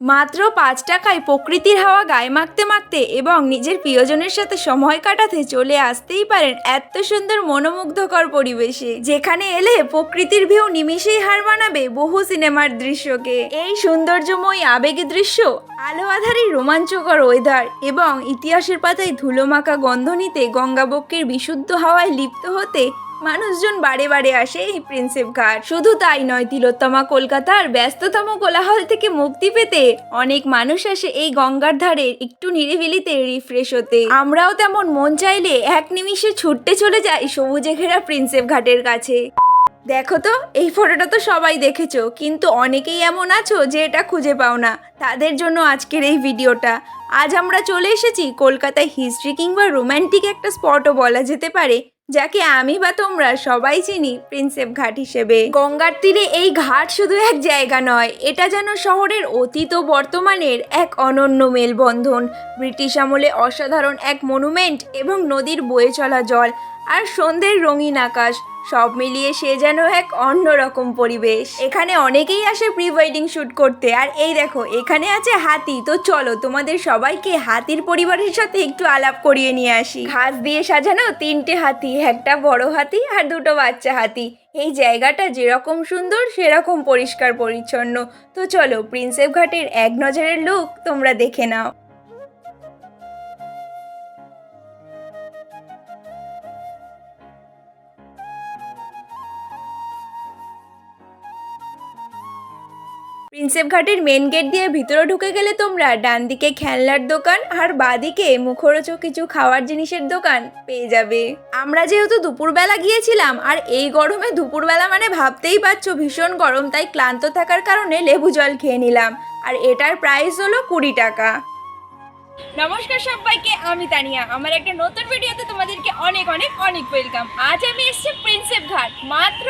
মাত্র পাঁচ টাকায় প্রকৃতির হাওয়া গায়ে মাখতে মাখতে এবং নিজের প্রিয়জনের সাথে সময় কাটাতে চলে আসতেই পারেন এত সুন্দর মনোমুগ্ধকর পরিবেশে। যেখানে এলে প্রকৃতির ভিউ নিমিষেই হার মানাবে বহু সিনেমার দৃশ্যকে। এই সৌন্দর্যময় আবেগী দৃশ্য আলো আধারে রোমাঞ্চকর ওয়েদার এবং ইতিহাসের পাতায় ধুলোমাখা গন্ধ নিতে গঙ্গাবক্ষের বিশুদ্ধ হাওয়ায় লিপ্ত হতে মানুষজন বারে বারে আসে এই প্রিন্সেপ ঘাট। শুধু তাই নয়, তিলোত্তমা কলকাতার ব্যস্ততম কোলাহল থেকে মুক্তি পেতে অনেক মানুষ আসে এই গঙ্গার ধারে একটু নিরিবিলিতে রিফ্রেশ হতে। আমরাও তেমন মন চাইলে এক নিমিষে ছুটতে চলে যাই সবুজে ঘেরা প্রিন্সেপ ঘাটের কাছে। দেখো তো, এই ফটোটা তো সবাই দেখেছ, কিন্তু অনেকেই এমন আছো যে এটা খুঁজে পাও না। তাদের জন্য আজকের এই ভিডিওটা। আজ আমরা চলে এসেছি কলকাতায় হিস্ট্রি কিংবা রোম্যান্টিক একটা স্পটও বলা যেতে পারে যাকে আমি বা তোমরা সবাই চিনি প্রিন্সেপ ঘাট হিসেবে। গঙ্গার তীরে এই ঘাট শুধু এক জায়গা নয়, এটা যেন শহরের অতীত ও বর্তমানের এক অনন্য মেলবন্ধন। ব্রিটিশ আমলে অসাধারণ এক মনুমেন্ট এবং নদীর বয়ে চলা জল আর সন্ধ্যের রঙিন আকাশ। সব মিলিয়ে সে যেন এক অন্যরকম পরিবেশ। এখানে অনেকেই আসে প্রি ওয়েডিং শ্যুট করতে। আর এই দেখো, এখানে আছে হাতি। তো চলো, তোমাদের সবাইকে হাতির পরিবারের সাথে একটু আলাপ করিয়ে নিয়ে আসি। ঘাস দিয়ে সাজানো তিনটে হাতি, একটা বড় হাতি আর দুটো বাচ্চা হাতি। এই জায়গাটা যেরকম সুন্দর, সেরকম পরিষ্কার পরিচ্ছন্ন তো চলো প্রিন্সেপ ঘাটের এক নজরের লুক তোমরা দেখে নাও। প্রিন্সেপ ঘাটের মেন গেট দিয়ে ভিতরে ঢুকে গেলে তোমরা ডান দিকে খেলনার দোকান আর বাদিকে মুখরোচক কিছু খাওয়ার জিনিসের দোকান পেয়ে যাবে। আমরা যেহেতু দুপুরবেলা গিয়েছিলাম আর এই গরমে দুপুরবেলা মানে ভাবতেই পারছ ভীষণ গরম, তাই ক্লান্ত থাকার কারণে লেবু জল খেয়ে নিলাম। আর এটার প্রাইস হলো কুড়ি টাকা। নমস্কার সবাইকে, আমি তানিয়া। আমার একটা নতুন ভিডিওতে তোমাদেরকে অনেক অনেক অনেক ওয়েলকাম আজ আমি এসেছি প্রিন্সেপ ঘাট। মাত্র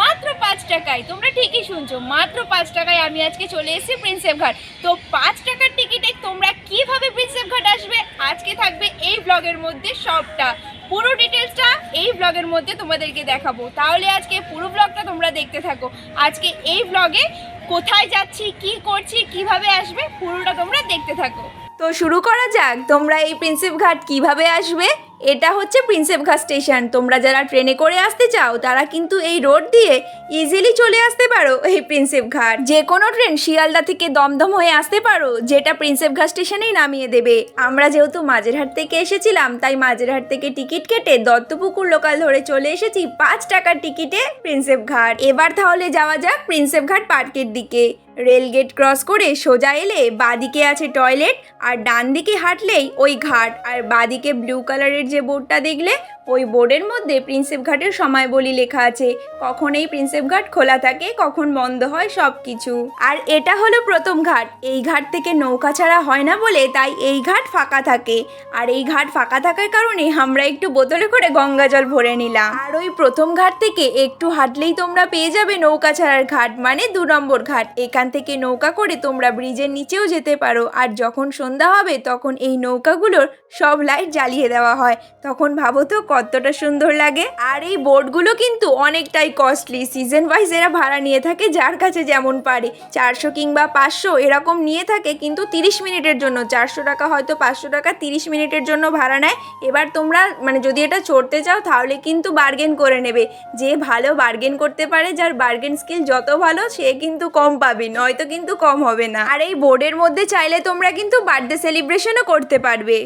মাত্র পাঁচ টাকায়, তোমরা ঠিকই শুনছো, মাত্র পাঁচ টাকায় আমি আজকে চলে এসেছি প্রিন্সেপ ঘাট তো পাঁচ টাকার টিকিটে তোমরা কীভাবে প্রিন্সেপ ঘাট আসবে? আজকে থাকবে এই ব্লগের মধ্যে সবটা। পুরো ডিটেলসটা এই ব্লগের মধ্যে তোমাদেরকে দেখাবো। তাহলে আজকে পুরো ব্লগটা তোমরা দেখতে থাকো। আজকে এই ব্লগে কোথায় যাচ্ছি, কি করছি, কীভাবে আসবে, পুরোটা তোমরা দেখতে থাকো। তো শুরু করা যাক, তোমরা এই প্রিন্সেপ ঘাট কীভাবে আসবে? এটা হচ্ছে প্রিন্সেপ ঘাট স্টেশন তোমরা যারা ট্রেনে করে আসতে চাও, তারা কিন্তু এই রোড দিয়ে ইজিলি চলে আসতে পারো এই প্রিন্সেপ ঘাট যে কোনো ট্রেন শিয়ালদা থেকে দমদম হয়ে আসতে পারো, যেটা প্রিন্সেপ ঘাট স্টেশনেই নামিয়ে দেবে। আমরা যেহেতু মাঝেরহাট থেকে এসেছিলাম, তাই মাঝেরহাট থেকে টিকিট কেটে দত্তপুকুর লোকাল ধরে চলে এসেছি পাঁচ টাকার টিকিটে প্রিন্সেপ ঘাট এবার তাহলে যাওয়া যাক প্রিন্সেপ ঘাট পার্কের দিকে। রেল গেট ক্রস করে সোজা এলে বাদিকে আছে টয়লেট আর ডান দিকে হাঁটলেই ওই ঘাট। আর বাদিকে ব্লু কালারের যে বোর্ডটা দেখলে ওই বোর্ডের মধ্যে প্রিন্সেপ ঘাটের সময় বলি লেখা আছে। কখন এই প্রিন্সেপ ঘাট খোলা থাকে, কখন বন্ধ হয় সব কিছু আর এটা হলো প্রথম ঘাট। এই ঘাট থেকে নৌকা ছাড়া হয় না বলে তাই এই ঘাট ফাঁকা থাকে। আর এই ঘাট ফাঁকা থাকার কারণে আমরা একটু বোতলে করে গঙ্গা জল ভরে নিলাম। আর ওই প্রথম ঘাট থেকে একটু হাঁটলেই তোমরা পেয়ে যাবে নৌকা ছাড়ার ঘাট মানে দু নম্বর ঘাট। এখান থেকে নৌকা করে তোমরা ব্রিজের নিচেও যেতে পারো। আর যখন সন্ধ্যা হবে, তখন এই নৌকাগুলোর সব লাইট জ্বালিয়ে দেওয়া হয়। তখন ভাবো তো কতটা সুন্দর লাগে। আর এই বোটগুলো কিন্তু অনেকটাই কস্টলি সিজন ওয়াইজ এরা ভাড়া নিয়ে থাকে, যার কাছে যেমন পারে। চারশো কিংবা পাঁচশো এরকম নিয়ে থাকে, কিন্তু তিরিশ মিনিটের জন্য, চারশো টাকা হয়তো পাঁচশো টাকা তিরিশ মিনিটের জন্য ভাড়া নেয়। এবার তোমরা মানে যদি এটা চড়তে চাও, তাহলে কিন্তু বার্গেন করে নেবে। যে ভালো বার্গেন করতে পারে, যার বার্গেন স্কিল যত ভালো, সে কিন্তু কম পাবে, নয়তো কিন্তু কম হবে না। আর এই বোর্ডের মধ্যে চাইলে তোমরা কিন্তু বার্থডে সেলিব্রেশনও করতে পারবে।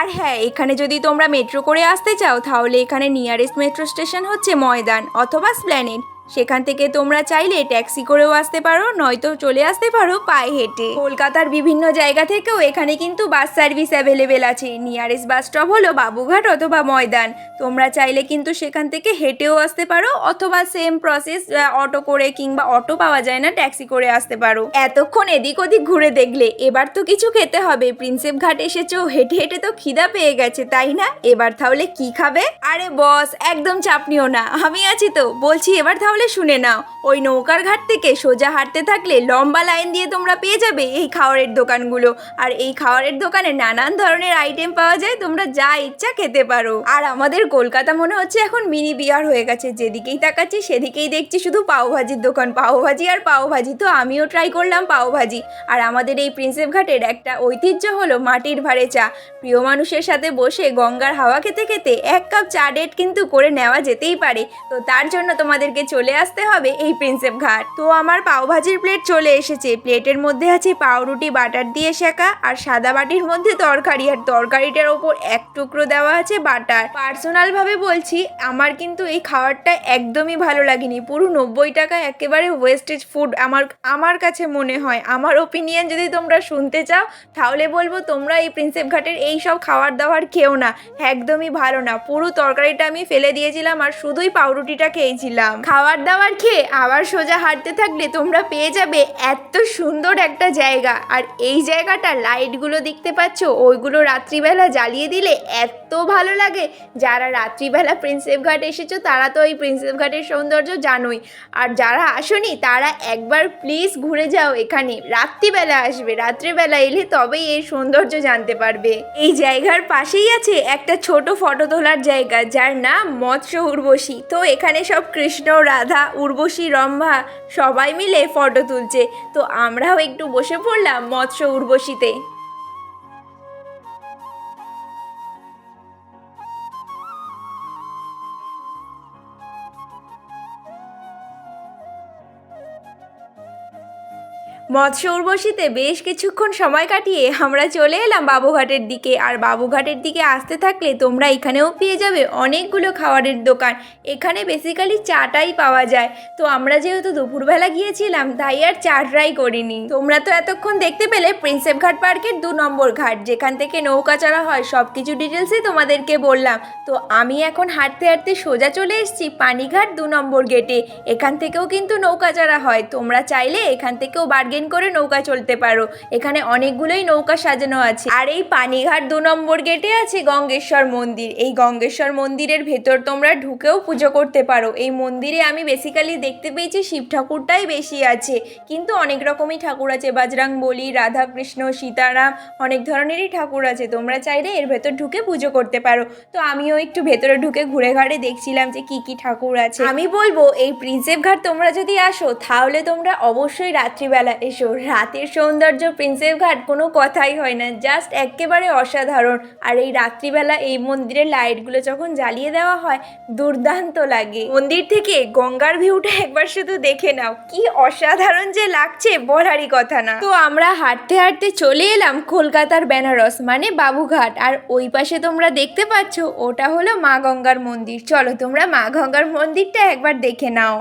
আর হ্যাঁ এখানে যদি তোমরা মেট্রো করে আসতে চাও, তাহলে এখানে নিয়ারেস্ট মেট্রো স্টেশন হচ্ছে ময়দান অথবা স্প্ল্যানেড সেখান থেকে তোমরা চাইলে ট্যাক্সি করেও আসতে পারো, নয়তো চলে আসতে পারো পায়ে হেঁটে। কলকাতার বিভিন্ন জায়গা থেকেও এখানে কিন্তু বাস সার্ভিস অ্যাভেলেবেল আছে। নিয়ারেস্ট বাস স্টপ হলো বাবুঘাট অথবা ময়দান। তোমরা চাইলে কিন্তু সেখান থেকে হেঁটেও আসতে পারো, অথবা সেম প্রসেস অটো করে কিংবা অটো পাওয়া যায় না, ট্যাক্সি করে আসতে পারো। এতক্ষণ এদিক ওদিক ঘুরে দেখলে, এবার তো কিছু খেতে হবে। প্রিন্সেপ ঘাট এসেছ, হেঁটে হেঁটে তো খিদা পেয়ে গেছে, তাই না? এবার তাহলে কি খাবে? আরে বস, একদম চাপ নিও না। আমি আছি তো, বলছি এবার তাহলে তাহলে শুনে নাও, ওই নৌকার ঘাট থেকে সোজা হাঁটতে থাকলে লম্বা লাইন দিয়ে তোমরা পেয়ে যাবে এই খাওয়ারের দোকানগুলো। আর এই খাওয়ারের দোকানে নানান ধরনের আইটেম পাওয়া যায়, তোমরা যা ইচ্ছা খেতে পারো। আর আমাদের কলকাতা মনে হচ্ছে এখন মিনি বিহার হয়ে গেছে, যেদিকেই তাকাচ্ছি সেদিকেই দেখছি শুধু পাওভাজির দোকান। পাওভাজি আর পাওভাজি তো আমিও ট্রাই করলাম পাওভাজি আর আমাদের এই প্রিন্সেপ ঘাটের একটা ঐতিহ্য হলো মাটির ভাড়ে চা। প্রিয় মানুষের সাথে বসে গঙ্গার হাওয়া খেতে খেতে এক কাপ চা ডেট কিন্তু করে নেওয়া যেতেই পারে। তো তার জন্য তোমাদেরকে চলে আসতে হবে এই প্রিন্সেপ ঘাট। তো আমার পাওভাজির প্লেট চলে এসেছে। প্লেটের মধ্যে আছে পাউরুটি, বাটার দিয়ে শেখা আর সাদা বাটির মধ্যে তরকারি। আর তরকারিটার ওপর এক টুকরো দেওয়া আছে বাটার। পার্সোনাল ভাবে বলছি, আমার কিন্তু এই খাবারটা একদমই ভালো লাগেনি। পুরো নব্বই টাকা একেবারে ওয়েস্টেজ ফুড আমার আমার কাছে মনে হয়। আমার ওপিনিয়ন যদি তোমরা শুনতে চাও, তাহলে বলব তোমরা এই প্রিন্সেপ ঘাটের এই সব খাবার দাবার খেও না। একদমই ভালো না। পুরো তরকারিটা আমি ফেলে দিয়েছিলাম আর শুধুই পাউরুটিটা খেয়েছিলাম। খাবার দাবার খেয়ে আবার সোজা হাঁটতে থাকলে তোমরা পেয়ে যাবে এত সুন্দর একটা জায়গা। আর এই জায়গাটা লাইটগুলো দেখতে পাচ্ছ? ওইগুলো রাত্রিবেলা জ্বালিয়ে দিলে এত ভালো লাগে। যারা রাত্রিবেলা প্রিন্সেপ ঘাট এসেছ, তারা তো এই প্রিন্সেপ ঘাটের সৌন্দর্য জানোই। আর যারা আসনি, তারা একবার প্লিজ ঘুরে যাও এখানে। রাত্রিবেলা আসবে, রাত্রিবেলা এলে তবেই এই সৌন্দর্য জানতে পারবে। এই জায়গার পাশেই আছে একটা ছোট ফটো তোলার জায়গা, যার নাম মৎস্য উর্বশী। তো এখানে সব কৃষ্ণ রাধা উর্বশী রম্ভা সবাই মিলে ফটো তুলছে। তো আমরাও একটু বসে পড়লাম মৎস্য উর্বশীতে। মৎস্য উর্বশীতে বেশ কিছুক্ষণ সময় কাটিয়ে আমরা চলে এলাম বাবুঘাটের দিকে। আর বাবুঘাটের দিকে আসতে থাকলে তোমরা এখানেও পেয়ে যাবে অনেকগুলো খাবারের দোকান। এখানে বেসিক্যালি চাটাই পাওয়া যায়। তো আমরা যেহেতু দুপুরবেলা গিয়েছিলাম, তাই আর চা ট্রাই করিনি। তোমরা তো এতক্ষণ দেখতে পেলে প্রিন্সেপ ঘাট পার্কের দু নম্বর ঘাট। যেখান থেকে নৌকা চড়া হয় সব কিছু ডিটেলসই তোমাদেরকে বললাম। তো আমি এখন হাঁটতে হাঁটতে সোজা চলে এসেছি পানিঘাট দু নম্বর গেটে এখান থেকেও কিন্তু নৌকা চড়া হয়। তোমরা চাইলে এখান থেকেও বার্গেন করে নৌকা চলতে পারো। এখানে অনেকগুলোই নৌকা সাজানো আছে। আর এই পানিঘাট দু নম্বর গেটে আছে গঙ্গেশ্বর মন্দির। এই গঙ্গেশ্বর মন্দিরের ভেতর তোমরা ঢুকেও পুজো করতে পারো। এই মন্দিরে আমি বেসিক্যালি দেখতে পেয়েছি শিব ঠাকুরটাই বেশি আছে। কিন্তু অনেক রকমই ঠাকুর আছে। বাজরাং বলি রাধা কৃষ্ণ সীতারাম, অনেক ধরনেরই ঠাকুর আছে। তোমরা চাইলে এর ভেতর ঢুকে পুজো করতে পারো। তো আমিও একটু ভেতরে ঢুকে ঘুরে ঘাড়ে দেখছিলাম যে কি কি ঠাকুর আছে। আমি বলব, এই প্রিন্সেপ ঘাট তোমরা যদি আসো, তাহলে তোমরা অবশ্যই রাত্রিবেলা এসো রাতের সৌন্দর্য প্রিন্সেপ ঘাট, কোনো কথাই হয় না। জাস্ট একেবারে অসাধারণ। আর এই রাত্রিবেলা এই মন্দিরের লাইটগুলো যখন জ্বালিয়ে দেওয়া হয়, দুর্দান্ত লাগে। মন্দির থেকে গঙ্গার ভিউটা একবার শুধু দেখে নাও। কি অসাধারণ যে লাগছে, বলারই কথা না। তো আমরা হাঁটতে হাঁটতে চলে এলাম কলকাতার বেনারস মানে বাবুঘাট। আর ওই পাশে তোমরা দেখতে পাচ্ছ, ওটা হলো মা গঙ্গার মন্দির। চলো তোমরা মা গঙ্গার মন্দিরটা একবার দেখে নাও।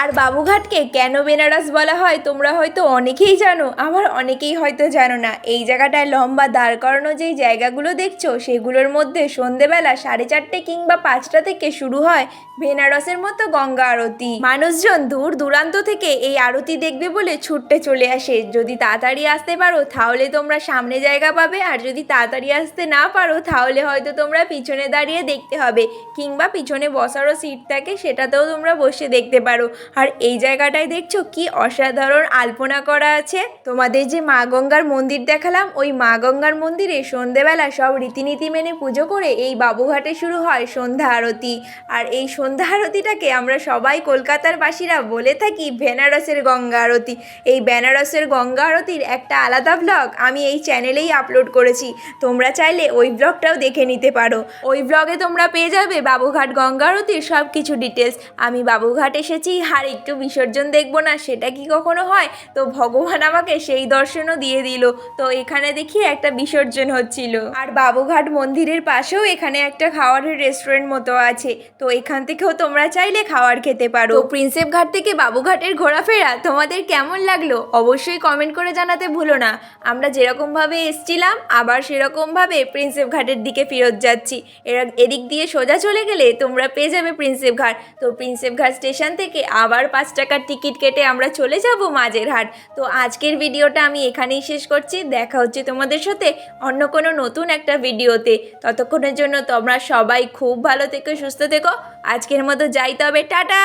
আর বাবুঘাটকে কেন বেনারস বলা হয় তোমরা হয়তো অনেকেই জানো, আবার অনেকেই হয়তো জানো না। এই জায়গাটায় লম্বা দাঁড় করানো যেই জায়গাগুলো দেখছ, সেগুলোর মধ্যে সন্ধেবেলা সাড়ে চারটে কিংবা পাঁচটা থেকে শুরু হয় বেনারসের মতো গঙ্গা আরতি। মানুষজন দূর দূরান্ত থেকে এই আরতি দেখবে বলে ছুটতে চলে আসে। যদি তাড়াতাড়ি আসতে পারো, তাহলে তোমরা সামনে জায়গা পাবে, আর যদি তাড়াতাড়ি আসতে না পারো, তাহলে হয়তো তোমরা পিছনে দাঁড়িয়ে দেখতে হবে, কিংবা পিছনে বসারও সিট থাকে, সেটাতেও তোমরা বসে দেখতে পারো। আর এই জায়গাটায় দেখছ কি অসাধারণ আলপনা করা আছে? তোমাদের যে মা গঙ্গার মন্দির দেখালাম, ওই মা গঙ্গার মন্দিরে সন্ধেবেলা সব রীতিনীতি মেনে পুজো করে এই বাবুঘাটে শুরু হয় সন্ধ্যা আরতি। আর এই সন্ধ্যা আরতিটাকে আমরা সবাই কলকাতার বাসীরা বলে থাকি বেনারসের গঙ্গা আরতি। এই বেনারসের গঙ্গা আরতির একটা আলাদা ব্লগ আমি এই চ্যানেলেই আপলোড করেছি। তোমরা চাইলে ওই ব্লগটাও দেখে নিতে পারো। ওই ব্লগে তোমরা পেয়ে যাবে বাবুঘাট গঙ্গা আরতির সব কিছু ডিটেলস আমি বাবুঘাট এসেছি আর একটু বিসর্জন দেখব না, সেটা কি কখনো হয়? তো ভগবান আমাকে সেই দর্শনও দিয়ে দিল। তো এখানে দেখি একটা বিসর্জন হচ্ছিল। আর বাবুঘাট মন্দিরের পাশেও এখানে একটা খাওয়ারের রেস্টুরেন্ট মতো আছে। তো এখান থেকেও তোমরা চাইলে খাওয়ার খেতে পারো। প্রিন্সেপ ঘাট থেকে বাবুঘাটের ঘোরাফেরা তোমাদের কেমন লাগল? অবশ্যই কমেন্ট করে জানাতে ভুলো না। আমরা যেরকমভাবে এসছিলাম, আবার সেরকমভাবে প্রিন্সেপ ঘাটের দিকে ফেরত যাচ্ছি। এরা এদিক দিয়ে সোজা চলে গেলে তোমরা পেয়ে যাবে প্রিন্সেপ ঘাট। তো প্রিন্সেপ ঘাট স্টেশন থেকে আবার পাঁচ টাকার টিকিট কেটে আমরা চলে যাব মাঝের হাট। তো আজকের ভিডিওটা আমি এখানেই শেষ করছি। দেখা হচ্ছে তোমাদের সাথে অন্য কোনো নতুন একটা ভিডিওতে। ততক্ষণের জন্য তোমরা সবাই খুব ভালো থেকো, সুস্থ থেকো। আজকের মতো যাই তবে, টাটা!